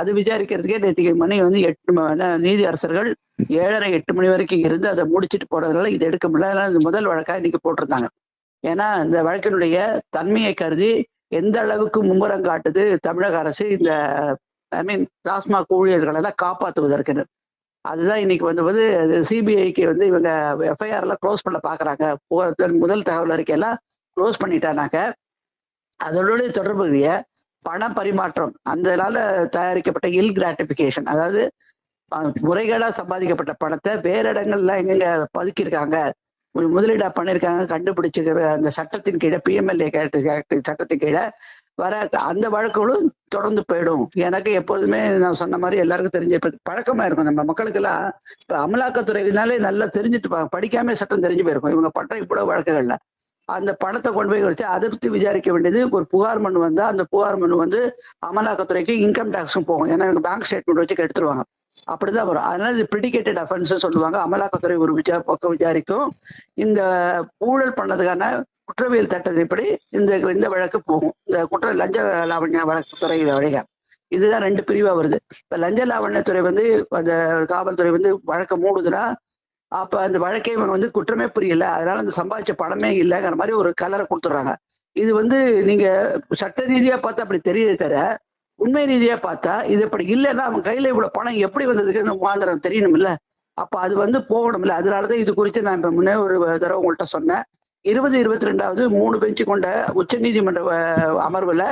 அது விசாரிக்கிறதுக்கே நேற்றுக்கு மணி வந்து எட்டு நீதி அரசர்கள் ஏழரை எட்டு மணி வரைக்கும் இருந்து அதை முடிச்சிட்டு போறதுனால இது எடுக்க முடியல. அதனால இந்த முதல் வழக்கா இன்னைக்கு போட்டிருந்தாங்க. ஏன்னா இந்த வழக்கினுடைய தன்மையை கருதி எந்த அளவுக்கு மும்முரம் காட்டுது தமிழக அரசு இந்த ஐ மீன் டாஸ்மாக் ஊழியர்களை எல்லாம் காப்பாற்றுவதற்குன்னு அதுதான் இன்னைக்கு வந்து வந்து சிபிஐக்கு வந்து இவங்க எஃப்ஐஆர் எல்லாம் க்ளோஸ் பண்ண பாக்குறாங்க. முதல் தகவல் அறிக்கையெல்லாம் க்ளோஸ் பண்ணிட்டானாக்க அதனுடைய தொடர்புடைய பண பரிமாற்றம் அதனால தயாரிக்கப்பட்ட இல் கிராட்டிபிகேஷன் அதாவது அஹ், முறைகேடா சம்பாதிக்கப்பட்ட பணத்தை வேற இடங்கள்ல எங்கெங்க பதுக்கியிருக்காங்க? முதலீடா பண்ணியிருக்காங்க கண்டுபிடிச்சிருக்கிற அந்த சட்டத்தின் கீழே பிஎம்எல்ஏ சட்டத்தின் கீழே வர அந்த வழக்குகளும் தொடர்ந்து போயிடும். எனக்கு எப்பொழுதுமே நான் சொன்ன மாதிரி எல்லாருக்கும் தெரிஞ்ச இப்போ பழக்கமா இருக்கும். நம்ம மக்களுக்கெல்லாம் இப்ப அமலாக்கத்துறையினாலே நல்லா தெரிஞ்சுட்டு படிக்காம சட்டம் தெரிஞ்சு போயிருக்கும். இவங்க பண்ற இவ்வளவு வழக்குகள்ல. அந்த பணத்தை கொண்டு போய் வச்சு அதை விசாரிக்க வேண்டியது ஒரு புகார் மனு வந்தா அந்த புகார் மனு வந்து அமலாக்கத்துறைக்கு இன்கம் டேக்ஸும் போகும். ஏன்னா பேங்க் ஸ்டேட்மெண்ட் வச்சு எடுத்துருவாங்க அப்படிதான் வரும். அதனால இது பிரிடிகேட்டட் அஃபென்ஸ் சொல்லுவாங்க. அமலாக்கத்துறை ஒரு விசா பக்கம் விசாரிக்கும். இந்த ஊழல் பண்ணதுக்கான குற்றவியல் சட்டத்தின்படி இந்த இந்த வழக்கு போகும். இந்த குற்ற லஞ்ச லாவண்ய வழக்குத்துறை வழிக. இதுதான் ரெண்டு பிரிவா வருது. இப்ப லஞ்ச லாவண்யத்துறை வந்து அந்த காவல்துறை வந்து வழக்க மூடுதுன்னா அப்ப அந்த வழக்கை இவங்க வந்து குற்றமே புரியல. அதனால அந்த சம்பாதிச்ச பணமே இல்லைங்கிற மாதிரி ஒரு கலரை கொடுத்துட்றாங்க. இது வந்து நீங்க சட்ட ரீதியா பார்த்தா அப்படி தெரியுதே தவிர உண்மை ரீதியா பார்த்தா இது இப்படி இல்லைன்னா அவன் கையில இவ்வளவு பணம் எப்படி வந்ததுக்கு இந்த முகாந்திரம் தெரியணும் இல்ல அப்ப அது வந்து போகணும் இல்ல அதனாலதான் இது குறித்து நான் இப்ப முன்னே ஒரு தடவை உங்கள்கிட்ட சொன்னேன். இருபது இருபத்தி ரெண்டாவது மூணு பெஞ்சு கொண்ட உச்ச நீதிமன்ற அமர்வுல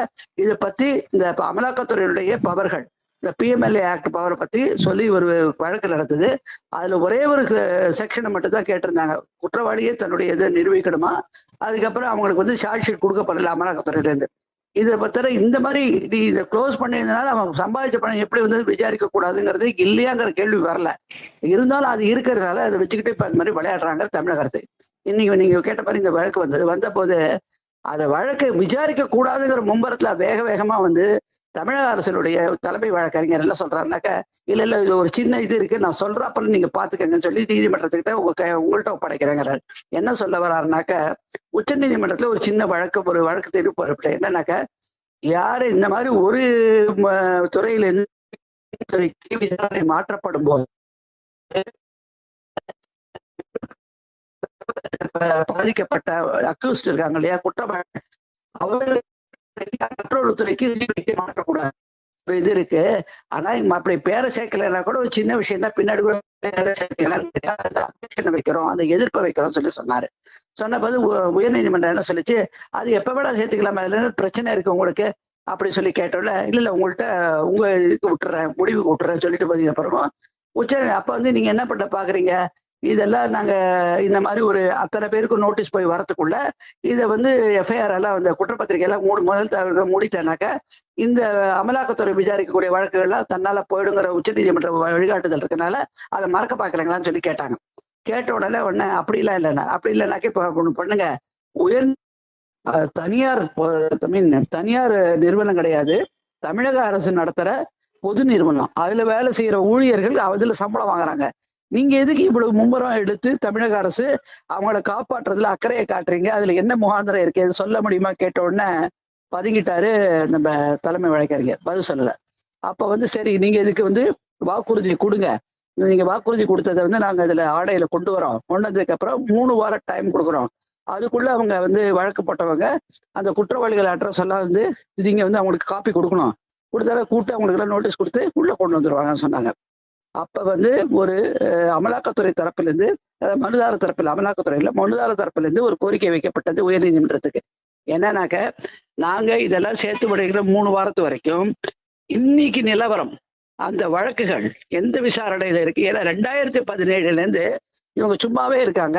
இதை பத்தி இந்த அமலாக்கத்துறையினுடைய பவர்கள் இந்த பிஎம்எல்ஏ ஆக்ட் பவரை பத்தி சொல்லி ஒரு வழக்கு நடந்தது. அதுல ஒரே ஒரு செக்ஷனை மட்டும் தான் கேட்டிருந்தாங்க. குற்றவாளியே தன்னுடைய இதை நிரூபிக்கணுமா? அதுக்கப்புறம் அவங்களுக்கு வந்து சார்ஜ் ஷீட் கொடுக்கப்படல அமலாக்கத்துறையில இருந்து இதை பத்திர இந்த மாதிரி நீ இதை க்ளோஸ் பண்ணியிருந்தனால அவங்க சம்பாதிச்ச பணம் எப்படி வந்து விசாரிக்க கூடாதுங்கிறது இல்லையாங்கிற கேள்வி வரல. இருந்தாலும் அது இருக்கிறதுனால அதை வச்சுக்கிட்டு இப்ப அந்த மாதிரி விளையாடுறாங்க தமிழக அரசு. இன்னைக்கு நீங்க கேட்ட மாதிரி இந்த வழக்கு வந்தது. வந்த போது அதை வழக்கு விசாரிக்க கூடாதுங்கிற மும்பரத்துல வேக வேகமா வந்து தமிழக அரசினுடைய தலைமை வழக்கறிஞர் என்ன சொல்றாருனாக்க இல்ல இல்ல இது ஒரு சின்ன இது இருக்கு. நான் சொல்றப்ப நீங்க பாத்துக்கங்கன்னு சொல்லி நீதிமன்றத்துக்கிட்ட உங்க உங்கள்கிட்ட உங்கள்ட்ட என்ன சொல்ல வர்றாருனாக்க உச்ச நீதிமன்றத்துல ஒரு சின்ன வழக்கு ஒரு வழக்கு தெரிவு போறப்ப என்னன்னாக்க யாரு இந்த மாதிரி ஒரு துறையில இருந்து துறைக்கு விசாரணை மாற்றப்படும் போது பாதிக்கப்பட்ட அக்யூஸ்ட் இருக்காங்க இல்லையா? குற்றவாளி. அவங்க மற்றொரு மாற்றக்கூடாது இது இருக்கு. ஆனா இங்க அப்படி பேரை சேர்க்கலைன்னா கூட ஒரு சின்ன விஷயம் தான். பின்னாடி கூட வைக்கிறோம். அந்த எதிர்ப்பை வைக்கிறோம் சொல்லி சொன்னாரு. சொன்ன போது உ- உயர்நீதிமன்றம் என்ன சொல்லிச்சு? அது எப்ப வேணா சேர்த்துக்கலாம்? அதுல என்ன பிரச்சனை இருக்கு உங்களுக்கு? அப்படி சொல்லி கேட்டோம்ல. இல்ல இல்ல உங்கள்கிட்ட உங்க இதுக்கு விட்டுறேன். முடிவுக்கு விட்டுறேன் சொல்லிட்டு போய் அப்புறமா உச்ச அப்ப வந்து நீங்க என்ன பண்ண பாக்குறீங்க? இதெல்லாம் நாங்க இந்த மாதிரி ஒரு அத்தனை பேருக்கு நோட்டீஸ் போய் வரத்துக்குள்ள இதை வந்து எஃப்ஐஆர் எல்லாம் அந்த குற்றப்பத்திரிகை எல்லாம் மூடி முதல் மூடிட்டேனாக்க இந்த அமலாக்கத்துறை விசாரிக்கக்கூடிய வழக்குகள்லாம் தன்னால போயிடுங்கிற உச்சநீதிமன்ற வழிகாட்டுதல் இருக்கனால அதை மறக்க பாக்குறீங்களான்னு சொல்லி கேட்டாங்க. கேட்ட உடனே உடனே அப்படிலாம் இல்லைண்ணா அப்படி இல்லைனாக்க இப்போ பண்ணுங்க. உயர் அஹ், தனியார் ஐ மீன் தனியார் நிறுவனம் கிடையாது. தமிழக அரசு நடத்துற பொது நிறுவனம். அதுல வேலை செய்யற ஊழியர்கள் அதுல சம்பளம் வாங்குறாங்க. நீங்க எதுக்கு இவ்வளவு மும்முரம் எடுத்து தமிழக அரசு அவங்கள காப்பாற்றுறதுல அக்கறையை காட்டுறீங்க? அதுல என்ன முகாந்திரம் இருக்கு? அது சொல்ல முடியுமா? கேட்ட உடனே பதுங்கிட்டாரு நம்ம தலைமை வழக்கறிஞர். பதில் சொல்லல. அப்ப வந்து சரி நீங்க இதுக்கு வந்து வாக்குறுதி கொடுங்க. நீங்க வாக்குறுதி கொடுத்ததை வந்து நாங்க இதுல ஆடையில கொண்டு வரோம். கொண்டு வந்ததுக்கு அப்புறம் மூணு வாரம் டைம் கொடுக்குறோம். அதுக்குள்ள அவங்க வந்து வழக்கு போட்டவங்க அந்த குற்றவாளிகள் அட்ரஸ் எல்லாம் வந்து நீங்க வந்து அவங்களுக்கு காப்பி கொடுக்கணும். கொடுத்தால கூப்பிட்டு அவங்களுக்கு எல்லாம் நோட்டீஸ் கொடுத்து உள்ள கொண்டு வந்துருவாங்கன்னு சொன்னாங்க. அப்ப வந்து ஒரு அஹ், அமலாக்கத்துறை தரப்புல இருந்து மனுதார தரப்புல அமலாக்கத்துறையில மனுதார தரப்புல இருந்து ஒரு கோரிக்கை வைக்கப்பட்டது உயர்நீதிமன்றத்துக்கு. என்னன்னாக்க நாங்க இதெல்லாம் சேர்த்து விடுகிற மூணு வாரத்து வரைக்கும் இன்னைக்கு நிலவரம் அந்த வழக்குகள் எந்த விசாரணையில இருக்கு? ஏன்னா ரெண்டாயிரத்தி பதினேழுல இருந்து இவங்க சும்மாவே இருக்காங்க.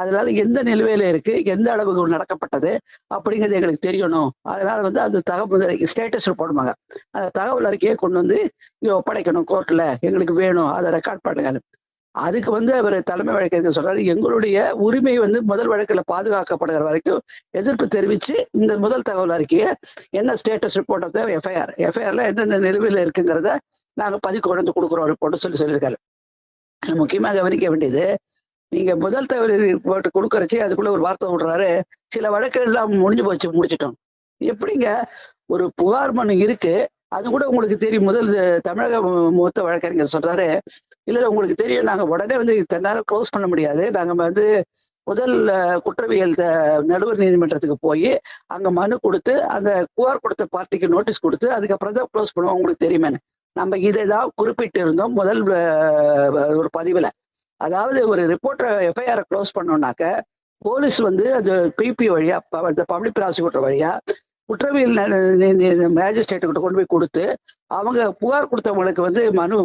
அதனால எந்த நிலுவையில இருக்கு எந்த அளவுக்கு நடக்கப்பட்டது அப்படிங்கிறது எங்களுக்கு தெரியணும். அதனால வந்து அந்த தகவல் ஸ்டேட்டஸ் போடுவாங்க அந்த தகவல் அறிக்கையை கொண்டு வந்து இங்க ஒப்படைக்கணும் கோர்ட்ல எங்களுக்கு வேணும். அதை ரெக்கார்ட் பண்ணுங்க அதுக்கு வந்து அவர் தலைமை வழக்கறிஞர் சொல்றாரு. எங்களுடைய உரிமை வந்து முதல் வழக்குல பாதுகாக்கப்படுகிற வரைக்கும் எதிர்ப்பு தெரிவிச்சு இந்த முதல் தகவல் அறிக்கையை என்ன ஸ்டேட்டஸ் ரிப்போர்ட் ஆஃப் எஃப்ஐஆர் எஃப்ஐஆர்ல எந்தெந்த நிலுவையில் இருக்குங்கிறத நாங்க பதிவு கொண்டு வந்து கொடுக்குறோம் ரிப்போர்ட் சொல்லி சொல்லியிருக்காரு. முக்கியமாக கவனிக்க வேண்டியது நீங்க முதல் தகவல் போட்டு கொடுக்கறச்சு அதுக்குள்ள ஒரு வார்த்தை விடுறாரு. சில வழக்குகள் எல்லாம் முடிஞ்சு போச்சு முடிச்சிட்டோம். எப்படிங்க ஒரு புகார் மனு இருக்கு அது கூட உங்களுக்கு தெரியும். முதல் தமிழக மூத்த வழக்கறிஞர் சொல்றாரு இல்ல உங்களுக்கு தெரியும். நாங்க உடனே வந்து தன்னால க்ளோஸ் பண்ண முடியாது. நாங்க வந்து முதல் குற்றவியல் த- நடுவர் நீதிமன்றத்துக்கு போய் அங்க மனு கொடுத்து அந்த புகார் கொடுத்த பார்ட்டிக்கு நோட்டீஸ் கொடுத்து அதுக்கப்புறம் தான் க்ளோஸ் பண்ணுவோம். உங்களுக்கு தெரியுமே நம்ம இதை தான் குறிப்பிட்டு இருந்தோம் முதல் ஒரு பதிவுல. அதாவது ஒரு ரிப்போர்ட்டர் எஃப்ஐஆர் க்ளோஸ் பண்ணோம்னாக்க போலீஸ் வந்து அது பிபி வழியா பப்ளிக் ப்ராசிக்யூட்டர் வழியா குற்றவியல் மேஜிஸ்ட்ரேட்டு கிட்ட கொண்டு போய் கொடுத்து அவங்க புகார் கொடுத்தவங்களுக்கு வந்து மனு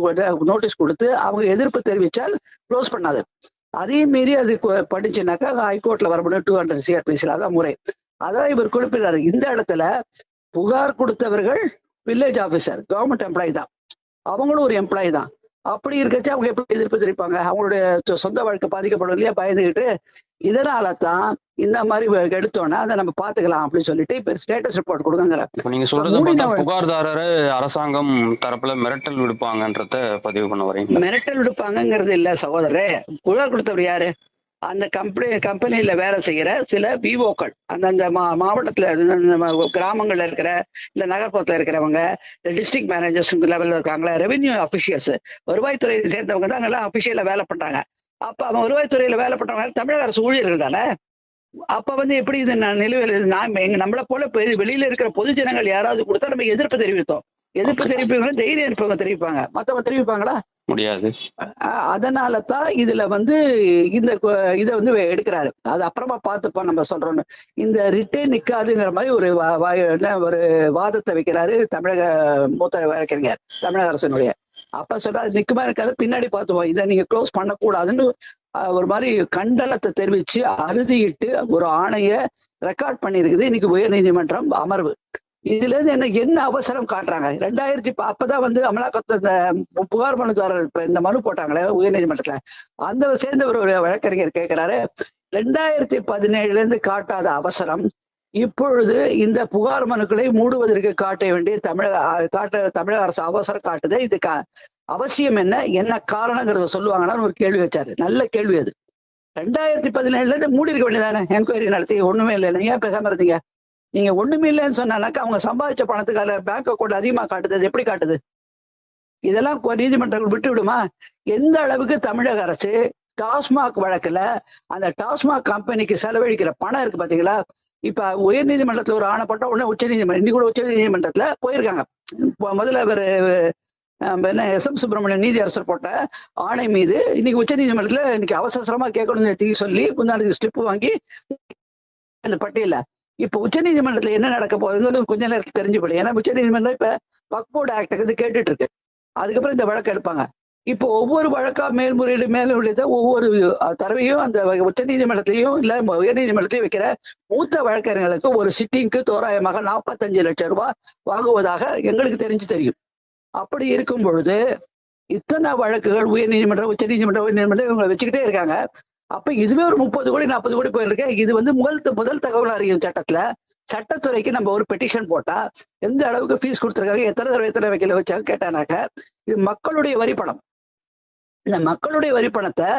நோட்டீஸ் கொடுத்து அவங்க எதிர்ப்பு தெரிவித்தால் க்ளோஸ் பண்ணாது. அதையும் மீறி அது படிச்சுனாக்கா ஹைகோர்ட்ல வர முடியும் டூ ஹண்ட்ரட் சிஆர்பிசியில் அதான் முறை. அதான் இவர் குறிப்பிடுறாரு. இந்த இடத்துல புகார் கொடுத்தவர்கள் வில்லேஜ் ஆஃபீஸர் கவர்மெண்ட் எம்ப்ளாயி தான். அவங்களும் ஒரு எம்ப்ளாயி தான். அப்படி இருக்கச்சு அவங்க எப்படி எதிர்ப்பு தெரிவிப்பாங்க? அவங்களுடைய சொந்த வாழ்க்கை பாதிக்கப்படும் இல்லையா? பயந்துகிட்டு இதனால தான் இந்த மாதிரி எடுத்தோன்னா அதை நம்ம பாத்துக்கலாம் அப்படின்னு சொல்லிட்டு இப்ப ஸ்டேட்டஸ் ரிப்போர்ட் கொடுங்கங்கிற. இப்ப நீங்க சொல்றத புகார்தாரரை அரசாங்கம் தரப்புல மிரட்டல் விடுப்பாங்கன்றத பதிவு பண்ண வரீங்களா? மிரட்டல் விடுப்பாங்கங்கிறது இல்ல சகோதரரே. புகார் கொடுத்தவர் யாரு? அந்த கம்பெனி கம்பெனில வேலை செய்யற சில விவோக்கள். அந்தந்த மா மாவட்டத்துல இந்த கிராமங்கள்ல இருக்கிற இல்ல நகர்ப்புறத்துல இருக்கிறவங்க இந்த டிஸ்ட்ரிக்ட் மேனேஜர்ஸ் லெவல்ல இருக்காங்களா ரெவென்யூ அபிஷியல்ஸ் வருவாய்த்துறையை சேர்ந்தவங்க தான் எல்லாம் அபிஷியலா வேலை பண்றாங்க. அப்ப அவன் வருவாய்த்துறையில வேலை பண்றவங்க தமிழக அரசு ஊழியர்கள் தானே? அப்ப வந்து எப்படி இது நிலுவையில் நான் எங்க நம்மள போல வெளியில இருக்கிற பொது ஜனங்கள் யாராவது கொடுத்தா நம்ம எதிர்ப்பு தெரிவித்தோம். எதிர்ப்பு தெரிவிப்பவங்க தைரியம் இருப்பவங்க தெரிவிப்பாங்க. மத்தவங்க தெரிவிப்பாங்களா? முடியாது. அதனால தான் இதுல வந்து இந்த இதை வந்து எடுக்கிறாரு. அது அப்புறமா பார்த்துப்போம் நம்ம சொல்றோம்னு இந்த ரிட்டே நிக்காதுங்கிற மாதிரி ஒரு ஒரு வாதத்தை வைக்கிறாரு தமிழக மூத்த வழக்கறிஞர் தமிழக அரசினுடைய. அப்ப சொல்றாரு நிக்குமா இருக்காது பின்னாடி பார்த்துப்போம். இதை நீங்க க்ளோஸ் பண்ணக்கூடாதுன்னு ஒரு மாதிரி கண்டனத்தை தெரிவிச்சு அறுதியிட்டு ஒரு ஆணைய ரெக்கார்ட் பண்ணியிருக்குது. இன்னைக்கு உயர்நீதிமன்றம் அமர்வு. இதுல இருந்து என்ன என்ன அவசரம் காட்டுறாங்க? ரெண்டாயிரத்தி அப்பதான் வந்து அமலாக்கத்தை இந்த புகார் மனுதாரர் இப்ப இந்த மனு போட்டாங்களே உயர்நீதிமன்றத்துல. அந்த சேர்ந்த ஒரு வழக்கறிஞர் கேட்கிறாரு ரெண்டாயிரத்தி பதினேழுல இருந்து காட்டாத அவசரம் இப்பொழுது இந்த புகார் மனுக்களை மூடுவதற்கு காட்ட வேண்டிய தமிழக காட்ட தமிழக அரசு அவசரம் காட்டுது. இது அவசியம் என்ன என்ன காரணங்கிறத சொல்லுவாங்களான்னு ஒரு கேள்வி வச்சாரு. நல்ல கேள்வி அது. ரெண்டாயிரத்தி பதினேழுல இருந்து மூடி இருக்க வேண்டியதானே? என்கொயரி நடத்தி ஒண்ணுமே இல்லை. நீங்க ஏன் பேசாம இருந்தீங்க? நீங்க ஒண்ணுமே இல்லைன்னு சொன்னாக்கா அவங்க சம்பாதிச்ச பணத்துக்கான பேங்க் அக்கௌண்ட் அதிகமா காட்டுது. எப்படி காட்டுது? இதெல்லாம் நீதிமன்றங்கள் விட்டு விடுமா? எந்த அளவுக்கு தமிழக அரசு டாஸ்மாக் வழக்குல அந்த டாஸ்மாக் கம்பெனிக்கு செலவழிக்கிற பணம் இருக்கு பாத்தீங்களா? இப்ப உயர் நீதிமன்றத்துல ஒரு ஆணைப்பட்ட உடனே உச்ச நீதிமன்றம் இன்னைக்கு கூட உச்ச நீதிமன்றத்துல போயிருக்காங்க. முதல்ல அவர் என்ன எஸ். எம். சுப்பிரமணியன் நீதி அரசர் போட்ட ஆணை மீது இன்னைக்கு உச்ச நீதிமன்றத்துல இன்னைக்கு அவசரமா கேட்கணும்னு தீ சொல்லி முன்னாடி ஸ்டிப் வாங்கி அந்த பட்டியல இப்ப உச்ச நீதிமன்றத்துல என்ன நடக்க போகுதுன்னு கொஞ்ச நேரத்துக்கு தெரிஞ்சு போயிடும் ஏன்னா உச்ச நீதிமன்றம் இப்ப வக்போர்டு ஆக்டுக்கு வந்து கேட்டுட்டு இருக்கு அதுக்கப்புறம் இந்த வழக்கு எடுப்பாங்க. இப்போ ஒவ்வொரு வழக்கா மேல்முறையீடு மேல்முறையீடு ஒவ்வொரு தரவையும் தடவையும் அந்த உச்ச நீதிமன்றத்திலையும் இல்ல உயர் நீதிமன்றத்திலையும் வைக்கிற மூத்த வழக்கறிஞர்களுக்கு ஒரு சிட்டிங்க்கு தோராயமாக நாற்பத்தஞ்சு லட்சம் ரூபாய் வாங்குவதாக எங்களுக்கு தெரிஞ்சு தெரியும். அப்படி இருக்கும் பொழுது இத்தனை வழக்குகள் உயர் நீதிமன்றம் உச்ச நீதிமன்றம் உயர் நீதிமன்றம் இவங்களை வச்சுக்கிட்டே இருக்காங்க. அப்ப இதுவே ஒரு முப்பது கோடி நாற்பது கோடி போயிருக்கு. இது வந்து முதல் முதல் தகவல் அறியும் சட்டத்துல. சட்டத்துறைக்கு நம்ம ஒரு பெட்டிஷன் போட்டா எந்த அளவுக்கு ஃபீஸ் கொடுத்துருக்காங்க எத்தனை தடவை எத்தனை வைக்கல வச்சாங்க கேட்டானாக்க இது மக்களுடைய வரி பணம். இந்த மக்களுடைய வரி பணத்தை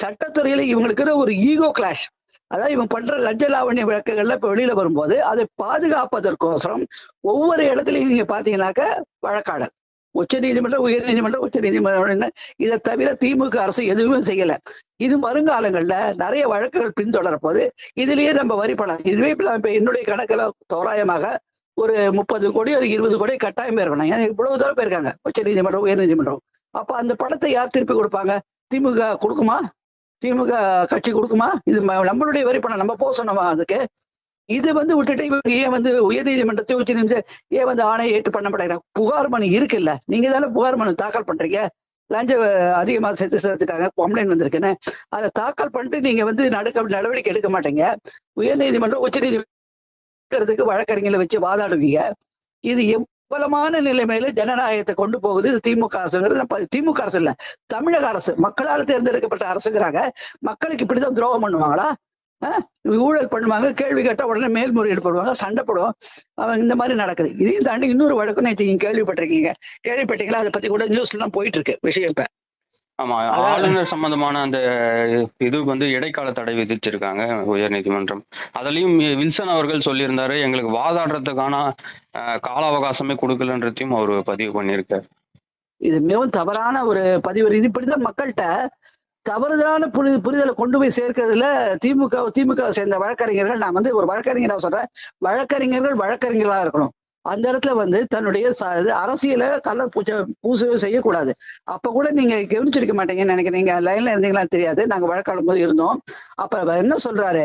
சட்டத்துறையில இவங்களுக்கு ஒரு ஈகோ கிளாஷ் அதாவது இவங்க பண்ற லஞ்ச லாவண்ய வழக்குகள்ல இப்ப வெளியில வரும்போது அதை பாதுகாப்பதற்கோசரம் ஒவ்வொரு இடத்துலயும் நீங்க பாத்தீங்கன்னாக்க வழக்காடல் உச்ச நீதிமன்றம் உயர் நீதிமன்றம் உச்ச நீதிமன்றம் இதை தவிர திமுக அரசு எதுவுமே செய்யல. இது வருங்காலங்கள்ல நிறைய வழக்குகள் பின்தொடரப்போது இதுலயே நம்ம வரி பணம் இதுவே இப்ப என்னுடைய கணக்குல தோராயமாக ஒரு முப்பது கோடி ஒரு இருபது கோடி கட்டாயம் இருக்கணும். ஏன்னா இவ்வளவு தூரம் போயிருக்காங்க. உச்ச நீதிமன்றம் உயர் நீதிமன்றம். அப்ப அந்த பணத்தை யார் திருப்பி கொடுப்பாங்க? திமுக கொடுக்குமா? திமுக கட்சி கொடுக்குமா? இது நம்மளுடைய வரி பணம் நம்ம போக சொன்னோமா அதுக்கு? இது வந்து விட்டுட்டு இவங்க ஏன் வந்து உயர் நீதிமன்றத்தை உச்ச நீதிமன்றம் ஏன் வந்து ஆணையை ஏற்று பண்ண மாட்டேங்கிறாங்க புகார் மனு இருக்குல்ல. நீங்க தானே புகார் மனு தாக்கல் பண்றீங்க? லஞ்ச அதிகமாக அதிகமா சேர்த்து சேர்த்துட்டாங்க கம்ப்ளைண்ட் வந்திருக்குன்னு. அதை தாக்கல் பண்ணிட்டு நீங்க வந்து நடக்க நடவடிக்கை எடுக்க மாட்டீங்க. உயர் நீதிமன்றம் உச்ச நீதிமன்றத்துக்கு வழக்கறிஞர்களை வச்சு வாதாடுவீங்க. இது எவ்வளமான நிலைமையில ஜனநாயகத்தை கொண்டு போகுது? இது திமுக அரசுங்கிறது நம்ம திமுக அரசு இல்ல தமிழக அரசு. மக்களால் தேர்ந்தெடுக்கப்பட்ட அரசுங்கிறாங்க. மக்களுக்கு இப்படிதான் துரோகம் பண்ணுவாங்களா? ஊழல் பண்ணுவாங்க கேள்வி கேட்டா உடனே மேல்முறையீடு பண்ணுவாங்க சண்டை போடுவோம். அவன் இந்த மாதிரி நடக்குது. இதையும் தாண்டி இன்னொரு வழக்கு நேற்று கேள்விப்பட்டிருக்கீங்க. கேள்விப்பட்டீங்களா? அதை பத்தி கூட நியூஸ்ல எல்லாம் போயிட்டு இருக்கு விஷயம் இப்ப. ஆமா ஆளுநர் சம்பந்தமான அந்த இது வந்து இடைக்கால தடை விதிச்சிருக்காங்க உயர்நீதிமன்றம். அதுலயும் வில்சன் அவர்கள் சொல்லியிருந்தாரு எங்களுக்கு வாதாடுறதுக்கான கால அவகாசமே கொடுக்கலன்றதையும் அவர் பதிவு பண்ணியிருக்காரு. இது மிகவும் தவறான ஒரு பதிவு. இது இப்படிதான் மக்கள்கிட்ட தவறுதலான புரி புரிதலை கொண்டு போய் சேர்க்கறதுல திமுக திமுக சேர்ந்த வழக்கறிஞர்கள் நான் வந்து ஒரு வழக்கறிஞரா சொல்றேன். வழக்கறிஞர்கள் வழக்கறிஞர்களா இருக்கணும். அந்த இடத்துல வந்து தன்னுடைய அரசியல கலர் பூஜை பூசவே செய்யக்கூடாது. அப்ப கூட நீங்க கவனிச்சிருக்க மாட்டீங்கன்னு நினைக்கிறேன் நீங்க லைன்ல இருந்தீங்களா தெரியாது. நாங்க வழக்காடும் போது இருந்தோம். அப்ப அவர் என்ன சொல்றாரு?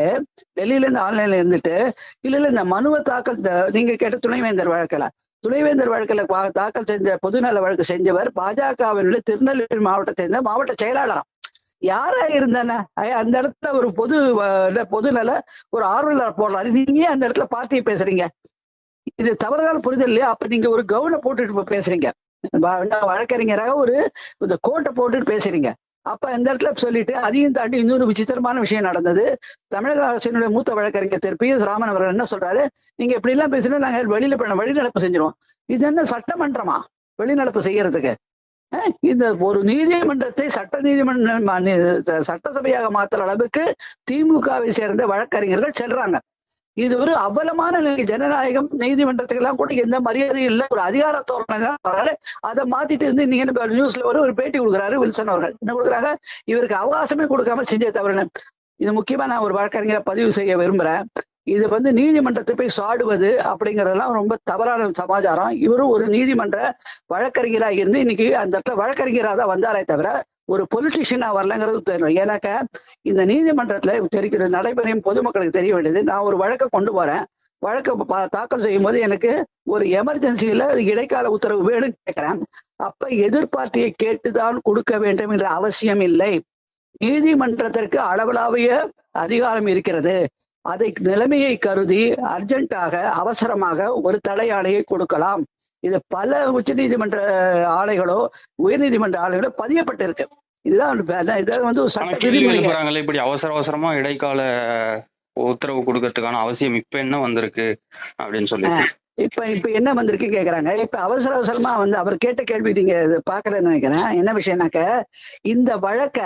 டெல்லியில இருந்து ஆன்லைன்ல இருந்துட்டு இல்ல இல்ல இந்த மனுவை தாக்கல் நீங்க கேட்ட துணைவேந்தர் வழக்கல. துணைவேந்தர் வழக்கில் தாக்கல் செஞ்ச பொதுநல வழக்கு செஞ்சவர் பாஜகவினுடைய திருநெல்வேலி மாவட்டத்தை சேர்ந்த மாவட்ட செயலாளராம். யாரா இருந்தானே? அந்த இடத்துல ஒரு பொது அஹ், பொதுநல ஒரு ஆர்வலர் போடுறாரு. நீங்க அந்த இடத்துல பார்ட்டியை பேசுறீங்க? இது தவறுதான புரிதல் இல்லையா? அப்ப நீங்க ஒரு கவுனை போட்டுட்டு பேசுறீங்க. வழக்கறிஞராக ஒரு இந்த கோட்டை போட்டுட்டு பேசுறீங்க. அப்ப இந்த இடத்துல சொல்லிட்டு அதையும் தாண்டி இன்னொரு விசித்திரமான விஷயம் நடந்தது. தமிழக அரசினுடைய மூத்த வழக்கறிஞர் திரு. பி. எஸ். ராமன் அவர்கள் என்ன சொல்றாரு? நீங்க இப்படி எல்லாம் பேசினா நாங்க வெளியில வழிநடப்பு செஞ்சிருவோம். இது என்ன சட்டமன்றமா? வெளிநடப்பு செய்யறதுக்கு. இந்த ஒரு நீதிமன்றத்தை சட்ட நீதிமன்ற சட்டசபையாக மாத்துற அளவுக்கு திமுகவை சேர்ந்த வழக்கறிஞர்கள் செல்றாங்க. இது ஒரு அவலமான நிலை. ஜனநாயகம் நீதிமன்றத்துக்கு எல்லாம் கூட எந்த மரியாதையும் இல்லை. ஒரு அதிகார தோரணை தான். அதை மாத்திட்டு இருந்து நீங்க என்ன நியூஸ்ல ஒரு ஒரு பேட்டி கொடுக்குறாரு வில்சன் அவர்கள். என்ன கொடுக்குறாங்க? இவருக்கு அவகாசமே கொடுக்காம செஞ்ச தவறுன்னு. இது முக்கியமா நான் ஒரு வழக்கறிஞரை பதிவு செய்ய விரும்புறேன். இது வந்து நீதிமன்றத்தை போய் சாடுவது அப்படிங்கறதெல்லாம் ரொம்ப தவறான சமாச்சாரம். இவரும் ஒரு நீதிமன்ற வழக்கறிஞரா இருந்து இன்னைக்கு அந்த இடத்துல வழக்கறிஞரா தான் வந்தாரே தவிர ஒரு பொலிட்டிஷியனா வரலங்கிறது தெரியும் ஏன்னாக்க இந்த நீதிமன்றத்துல தெரிவிக்கிற நடைமுறையும் பொதுமக்களுக்கு தெரிய வேண்டியது. நான் ஒரு வழக்கை கொண்டு போறேன். வழக்கை பா- தாக்கல் செய்யும் போது எனக்கு ஒரு எமர்ஜென்சியில இடைக்கால உத்தரவு வேணும்னு கேட்கிறேன். அப்ப எதிர்பார்த்தியை கேட்டுதான் கொடுக்க வேண்டும் என்ற அவசியம் இல்லை. நீதிமன்றத்திற்கு அளவலாவிய அதிகாரம் இருக்கிறது. அதை நிலைமையை கருதி அர்ஜென்ட்டாக அவசரமாக ஒரு தடை ஆணையை கொடுக்கலாம். இது பல உச்சநீதிமன்ற ஆணைகளோ உயர்நீதிமன்ற ஆணைகளோ பதியப்பட்டிருக்கு. இதுதான் இதை வந்து சட்ட விதிமுறை இப்படி அவசர அவசரமா இடைக்கால உத்தரவு கொடுக்கறதுக்கான அவசியம் இப்ப என்ன வந்திருக்கு அப்படின்னு சொல்லி இப்ப இப்ப என்ன வந்திருக்கு கேக்குறாங்க. இப்ப அவசர அவசரமா வந்து அவர் கேட்ட கேள்வி நீங்க பாக்கலன்னு நினைக்கிறேன். என்ன விஷயம்னாக்க இந்த வழக்க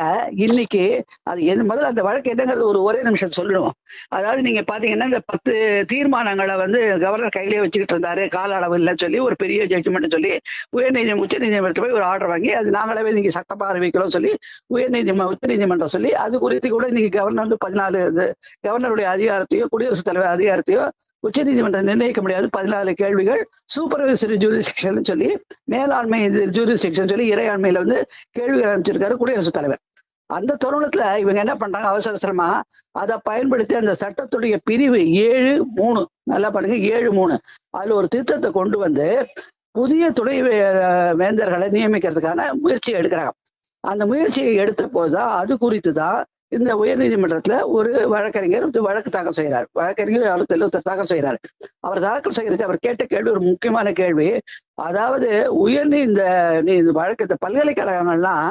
இன்னைக்கு அது முதல்ல அந்த வழக்கு என்னங்கிறது ஒரு ஒரே நிமிஷம் சொல்லணும் அதாவது நீங்க பாத்தீங்கன்னா இந்த பத்து தீர்மானங்களை வந்து கவர்னர் கையிலேயே வச்சுக்கிட்டு இருந்தாரு கால அளவு இல்லைன்னு சொல்லி ஒரு பெரிய ஜட்ஜ்மெண்ட் சொல்லி உயர்நீதி உச்ச நீதிமன்றத்தில் போய் ஒரு ஆர்டர் வாங்கி அது நாங்களாவே நீங்க சட்டமா அறிவிக்கிறோம் சொல்லி உயர்நீதிமன்ற உச்ச நீதிமன்றம் சொல்லி அது குறித்து கூட இன்னைக்கு கவர்னர் வந்து பதினாலு கவர்னருடைய அதிகாரத்தையோ குடியரசுத் தலைவர் அதிகாரத்தையோ உச்சநீதிமன்றம் நிர்ணயிக்க முடியாது. பதினாலு கேள்விகள் சூப்பர்வைசரி ஜூரிஸ்டிக்ஷன் சொல்லி மேலாண்மை ஜூரிஸ்டிக்ஷன் சொல்லி இறையாண்மையில வந்து கேள்விகள் அனுப்பிச்சிருக்காரு குடியரசுத் தலைவர். அந்த தருணத்துல இவங்க என்ன பண்றாங்க அவசர அவசரமா அதை பயன்படுத்தி அந்த சட்டத்துடைய பிரிவு ஏழு மூணு நல்லா பண்ணுங்க ஏழு மூணு. அதுல ஒரு திருத்தத்தை கொண்டு வந்து புதிய துணை வேந்தர்களை நியமிக்கிறதுக்கான முயற்சியை எடுக்கிறாங்க. அந்த முயற்சியை எடுத்த போதுதான் அது குறித்து தான் இந்த உயர்நீதிமன்றத்துல ஒரு வழக்கறிஞர் வழக்கு தாக்கல் செய்கிறார். வழக்கறிஞர் அறுபத்தி ஒருத்தர் தாக்கல் செய்கிறார். அவர் தாக்கல் செய்கிறது அவர் கேட்ட கேள்வி ஒரு முக்கியமான கேள்வி அதாவது உயர்நீ இந்த நீ இந்த வழக்கு இந்த பல்கலைக்கழகங்கள்லாம்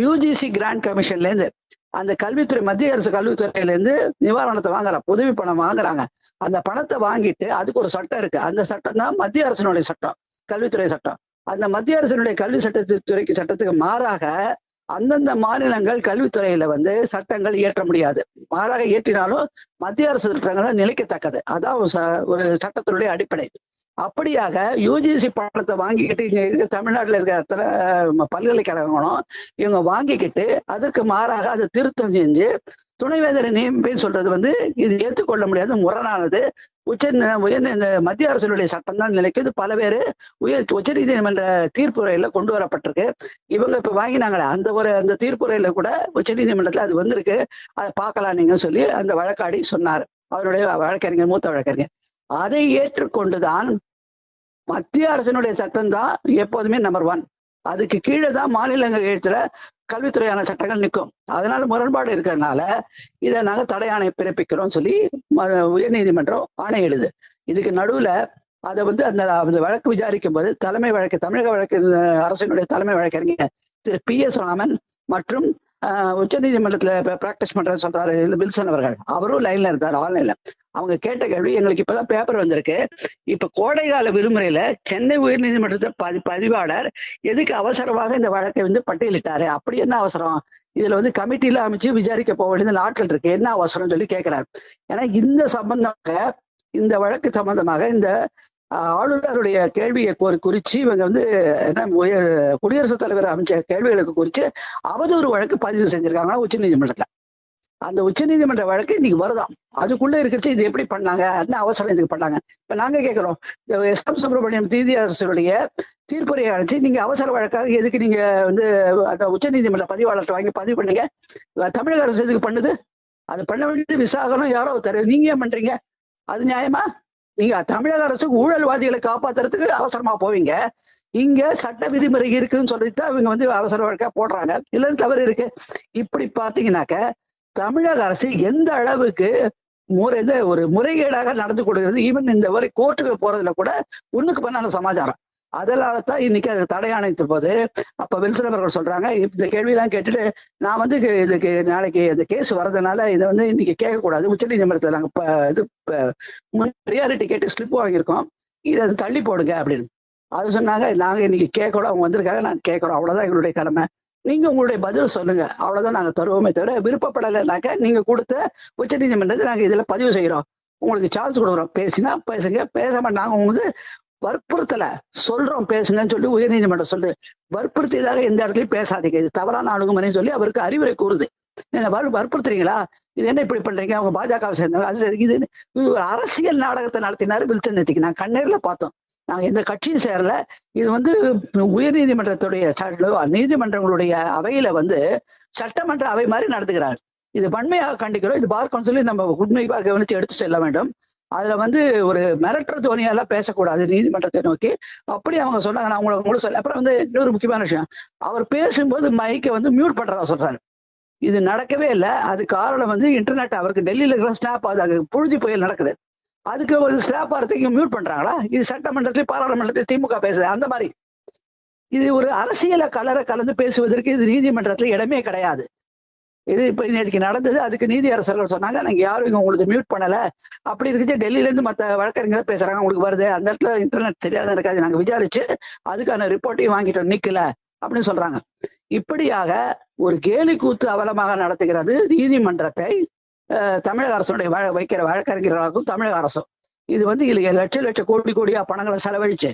யூஜிசி கிராண்ட் கமிஷன்ல இருந்து அந்த கல்வித்துறை மத்திய அரசு கல்வித்துறையில இருந்து நிவாரணத்தை வாங்குறாங்க உதவி பணம் வாங்குறாங்க. அந்த பணத்தை வாங்கிட்டு அதுக்கு ஒரு சட்டம் இருக்கு. அந்த சட்டம் தான் மத்திய அரசினுடைய சட்டம் கல்வித்துறை சட்டம். அந்த மத்திய அரசினுடைய கல்வி சட்டத்துறைக்கு சட்டத்துக்கு மாறாக அந்தந்த மாநிலங்கள் கல்வித்துறையில வந்து சட்டங்கள் இயற்ற முடியாது. மாறாக இயற்றினாலும் மத்திய அரசு சட்டங்கள் நிலைக்கத்தக்கது. அதான் ச- ஒரு சட்டத்தினுடைய அடிப்படை. அப்படியாக யூஜிசி பணத்தை வாங்கிக்கிட்டு இங்க தமிழ்நாட்டில் இருக்கிற அத்தனை பல்கலைக்கழகங்களும் இவங்க வாங்கிக்கிட்டு அதற்கு மாறாக அதை திருத்தம் செஞ்சு துணைவேந்தரை நியமிப்பேன்னு சொல்றது வந்து இது ஏற்றுக்கொள்ள முடியாத முரணானது. உச்ச உயர் இந்த மத்திய அரசினுடைய சட்டம் தான் நிலைக்குது பல பேர் உயர் உச்சநீதிமன்ற தீர்ப்புரையில கொண்டு வரப்பட்டிருக்கு. இவங்க இப்ப வாங்கினாங்களே அந்த ஒரு அந்த தீர்ப்புரையில கூட உச்சநீதிமன்றத்துல அது வந்திருக்கு. அதை பார்க்கலாம் நீங்க சொல்லி அந்த வழக்காடி சொன்னார். அவருடைய வழக்கறிஞர் மூத்த வழக்கறிஞர். அதை ஏற்றுக்கொண்டுதான் மத்திய அரசினுடைய சட்டம் தான் எப்போதுமே நம்பர் ஒன் அதுக்கு கீழே தான் மாநிலங்கள் எழுத்துல கல்வித்துறையான சட்டங்கள் நிற்கும். அதனால முரண்பாடு இருக்கிறதுனால இதை நாங்கள் தடை ஆணை பிறப்பிக்கிறோம் சொல்லி உயர்நீதிமன்றம் உயர்நீதிமன்றம் ஆணையிடுது இதுக்கு நடுவுல அதை வந்து அந்த அந்த வழக்கு விசாரிக்கும் போது தலைமை வழக்கு தமிழக வழக்கு அரசினுடைய தலைமை வழக்கறிஞர் திரு பி எஸ் ராமன் மற்றும் உச்ச நீதிமன்றத்துல பிராக்டிஸ் பண்றேன்னு சொல்றாரு இல்ல பில்சன் அவர்கள். அவரும் லைன்ல இருந்தார் ஆன்லைன்ல அவங்க கேட்ட கேள்வி எங்களுக்கு இப்பதான் பேப்பர் வந்திருக்கு. இப்ப கோடைகால விடுமுறையில சென்னை உயர் நீதிமன்றத்தை பதி பதிவாளர் எதுக்கு அவசரமாக இந்த வழக்கை வந்து பட்டியலிட்டாரு? அப்படி என்ன அவசரம்? இதுல வந்து கமிட்டில அமைச்சு விசாரிக்க போக வேண்டியது நாட்கள் இருக்கு. என்ன அவசரம் சொல்லி கேட்கிறாரு ஏன்னா இந்த சம்பந்தமாக இந்த வழக்கு சம்பந்தமாக இந்த ஆளுநருடைய கேள்வியை குறித்து இவங்க வந்து என்ன குடியரசுத் தலைவர் அமைச்ச கேள்விகளுக்கு குறித்து அவதூறு வழக்கு பதிவு செஞ்சிருக்காங்கன்னா உச்ச நீதிமன்றத்துல. அந்த உச்ச நீதிமன்ற வழக்கு இன்னைக்கு வருதாம். அதுக்குள்ள இருக்கிறச்சு இது எப்படி பண்ணாங்க என்ன அவசரம் இதுக்கு பண்ணாங்க. இப்ப நாங்க கேட்கிறோம் இந்த எஸ். எம். சுப்பிரமணியம் தீதி அரசுடைய தீர்ப்புரையை அழைச்சி நீங்க அவசர வழக்காக எதுக்கு நீங்க வந்து அந்த உச்ச நீதிமன்ற பதிவாளர்கிட்ட வாங்கி பதிவு பண்ணீங்க? தமிழக அரசு எதுக்கு பண்ணுது? அது பண்ண வேண்டியது விசாகனம் யாரோ தரு நீங்க ஏன் பண்றீங்க? அது நியாயமா? நீங்க தமிழக அரசு ஊழல்வாதிகளை காப்பாத்துறதுக்கு அவசரமா போவீங்க. இங்க சட்ட விதிமுறை இருக்குன்னு சொல்லிட்டு இவங்க வந்து அவசர வழக்கா போடுறாங்க. இல்லைன்னு தவறு இருக்கு. இப்படி பாத்தீங்கன்னாக்க தமிழக அரசு எந்த அளவுக்கு முறை இந்த ஒரு முறைகேடாக நடந்து கொடுக்கிறது ஈவன் இந்த வரை கோர்ட்டுக்கு போறதுல கூட ஒண்ணுக்கு பண்ணான சமாச்சாரம். அதனால தான் இன்னைக்கு அது தடை அணைத்த போது அப்ப வில்சன் அவர்கள் சொல்றாங்க இந்த கேள்வியெல்லாம் கேட்டுட்டு நான் வந்து இதுக்கு நாளைக்கு இந்த கேஸ் வர்றதுனால இதை வந்து இன்னைக்கு கேட்கக்கூடாது. உச்ச நீதிமன்றத்தில் நாங்க இது ப்ரியாரிட்டி கேட்டு ஸ்லிப் வாங்கியிருக்கோம். இதை தள்ளி போடுங்க அப்படின்னு. அது சொன்னாங்க நாங்க இன்னைக்கு கேட்கறோம் அவங்க வந்திருக்காங்க நாங்க கேட்கணும் அவ்வளவுதான் எங்களுடைய கடமை. நீங்க உங்களுடைய பதில் சொல்லுங்க. அவ்வளவுதான் நாங்க தருவோமே தவிர விருப்பப்படலைனாக்க நீங்க கொடுத்த உச்ச நீதிமன்றத்தை நாங்க இதுல பதிவு செய்யறோம் உங்களுக்கு சான்ஸ் கொடுக்குறோம். பேசினா பேசுங்க பேச மாட்டாங்க வந்து வற்புறுத்தல. சொல்றோம் பேசுங்கன்னு சொல்லி உயர்நீதிமன்றம் சொல்லு. வற்புறுத்தியதாக எந்த இடத்துலயும் பேசாதீங்க. இது தவறான அணுகுமுறைன்னு சொல்லி அவருக்கு அறிவுரை கூறுது. என்ன வற்புறுத்துறீங்களா? இது என்ன இப்படி பண்றீங்க? அவங்க பாஜக சேர்ந்தவங்க அது இது ஒரு அரசியல் நாடகத்தை நடத்தினாரு வில்சன் நேத்திக்கு. நான் கண்ணீர்ல பார்த்தோம். நாங்க எந்த கட்சியும் சேரல. இது வந்து உயர் நீதிமன்றத்துடைய நீதிமன்றங்களுடைய அவையில வந்து சட்டமன்ற அவை மாதிரி நடத்துகிறார் இது வன்மையாக கண்டிக்கிறோம். இது பார் கவுன்சிலையும் நம்ம உண்மையாக கவனித்து எடுத்து செல்ல வேண்டும். அதுல வந்து ஒரு மிரட்டுற தோனியெல்லாம் பேசக்கூடாது நீதிமன்றத்தை நோக்கி. அப்படி அவங்க சொன்னாங்க. நான் உங்களுக்கு கூட சொல்ல அப்புறம் வந்து இன்னொரு முக்கியமான விஷயம். அவர் பேசும்போது மைக்கை வந்து மியூட் பண்றதா சொல்றாரு. இது நடக்கவே இல்லை. அது காரணம் வந்து இன்டர்நெட் அவருக்கு டெல்லியில இருக்கிற ஸ்டாப் அது அங்கே புழுதி புயல் நடக்குது. அதுக்கு ஒரு ஸ்டாப் வரத்துக்கு மியூட் பண்றாங்களா? இது சட்டமன்றத்தில் பாராளுமன்றத்தில் திமுக பேசுது. அந்த மாதிரி. இது ஒரு அரசியல கலர கலந்து பேசுவதற்கு இது நீதிமன்றத்துல இடமே கிடையாது. இது இப்போ நேற்றுக்கு நடந்தது அதுக்கு நீதி அரசர்கள் சொன்னாங்க நாங்கள் யாரும் இங்கே உங்களுக்கு மியூட் பண்ணலை. அப்படி இருக்குது டெல்லியிலேருந்து மற்ற வழக்கறிஞர்கள் வழக்கறிஞர் உங்களுக்கு வருது. அந்த இடத்துல இன்டர்நெட் தெரியாத இருக்காது நாங்கள் விசாரிச்சு அதுக்கான ரிப்போர்ட்டையும் வாங்கிட்டோம் நிற்கல அப்படின்னு சொல்கிறாங்க இப்படியாக ஒரு கேலி கூத்து அவலமாக நடத்துகிறது நீதிமன்றத்தை தமிழக அரசுடைய வழ- வைக்கிற வழக்கறிஞர்களாகவும் தமிழக அரசும். இது வந்து இதுல லட்ச லட்ச கோடி கோடியா பணங்களை செலவழிச்சு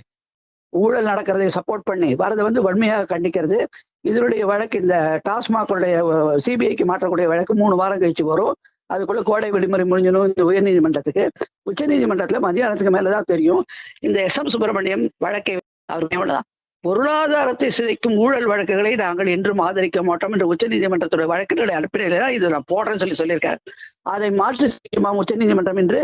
ஊழல் நடக்கிறதை சப்போர்ட் பண்ணி வரதை வந்து வன்மையாக கண்டிக்கிறது. இதனுடைய வழக்கு இந்த டாஸ்மாகோடைய சிபிஐக்கு மாற்றக்கூடிய வழக்கு மூணு வாரம் கழிச்சு வரும். அதுக்குள்ள கோடை விடுமுறை முடிஞ்சணும் இந்த உயர்நீதிமன்றத்துக்கு. உச்ச நீதிமன்றத்துல மத்தியானத்துக்கு மேலதான் தெரியும். இந்த எஸ் எம் சுப்பிரமணியம் வழக்கை அவருக்கு பொருளாதாரத்தை சிதைக்கும் ஊழல் வழக்குகளை நாங்கள் என்றும் ஆதரிக்க மாட்டோம் என்று உச்ச நீதிமன்றத்துடைய வழக்குகளுடைய அடிப்படையில தான் இது நான் போடுறேன்னு சொல்லி சொல்லியிருக்காரு. அதை மாற்றி செய்யுமா உச்ச நீதிமன்றம் என்று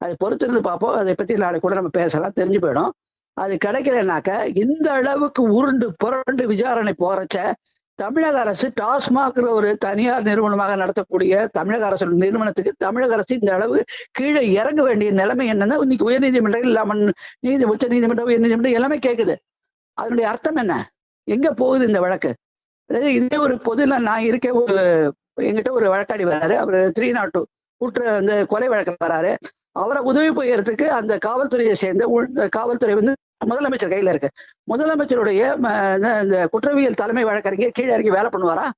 அதை பொறுத்திருந்து பார்ப்போம். அதை பத்தி நாளை கூட நம்ம பேசலாம். தெரிஞ்சு போயிடும். அது கிடைக்கலனாக்க இந்த அளவுக்கு உருண்டு புரண்டு விசாரணை போறச்ச தமிழக அரசு டாஸ்மாக் ஒரு தனியார் நிறுவனமாக நடத்தக்கூடிய தமிழக அரசு நிறுவனத்துக்கு தமிழக அரசு இந்த அளவு கீழே இறங்க வேண்டிய நிலைமை என்னன்னா இன்னைக்கு உயர்நீதிமன்றம் இல்லாம நீதி உச்ச நீதிமன்றம் உயர்நீதிமன்றம் எல்லாமே கேக்குது. அதனுடைய அர்த்தம் என்ன? எங்க போகுது இந்த வழக்கு? அதாவது இதே ஒரு பொதுல நான் இருக்க ஒரு எங்கிட்ட ஒரு வழக்காடி வராரு. அவர் த்ரீ நாட் டூ குற்ற அந்த கொலை வழக்கு வராரு. அவரை உதவி புரியறதுக்கு அந்த காவல்துறையை சேர்ந்த உள்- காவல்துறை வந்து முதலமைச்சர் கையில இருக்கு. முதலமைச்சருடைய இந்த- குற்றவியல் தலைமை வழக்கறிஞர் கீழே இறங்கி வேலை பண்ணுவாரா?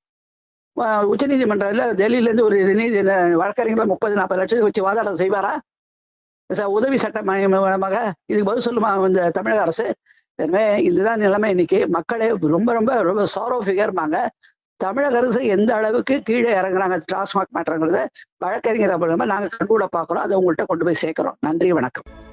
உச்ச நீதிமன்றத்தில் டெல்லியில இருந்து ஒரு நீதி வழக்கறிஞர் முப்பது நாற்பது லட்சத்தை வச்சு வாதாடம் செய்வாரா? உதவி சட்ட மையமாக இதுக்கு பதில் சொல்லுமா இந்த தமிழக அரசு? எனவே இதுதான் நிலைமை. இன்னைக்கு மக்களே ரொம்ப ரொம்ப ரொம்ப சாரோ ஃபிகர்மாங்க தமிழக அரசு எந்த அளவுக்கு கீழே இறங்குறாங்க? டாஸ்மாக் மாற்றங்கிறத வழக்கறிஞர் அப்புறமா நாங்க கண்கூட பாக்குறோம் அதை உங்கள்கிட்ட கொண்டு போய் சேர்க்கிறோம். நன்றி வணக்கம்.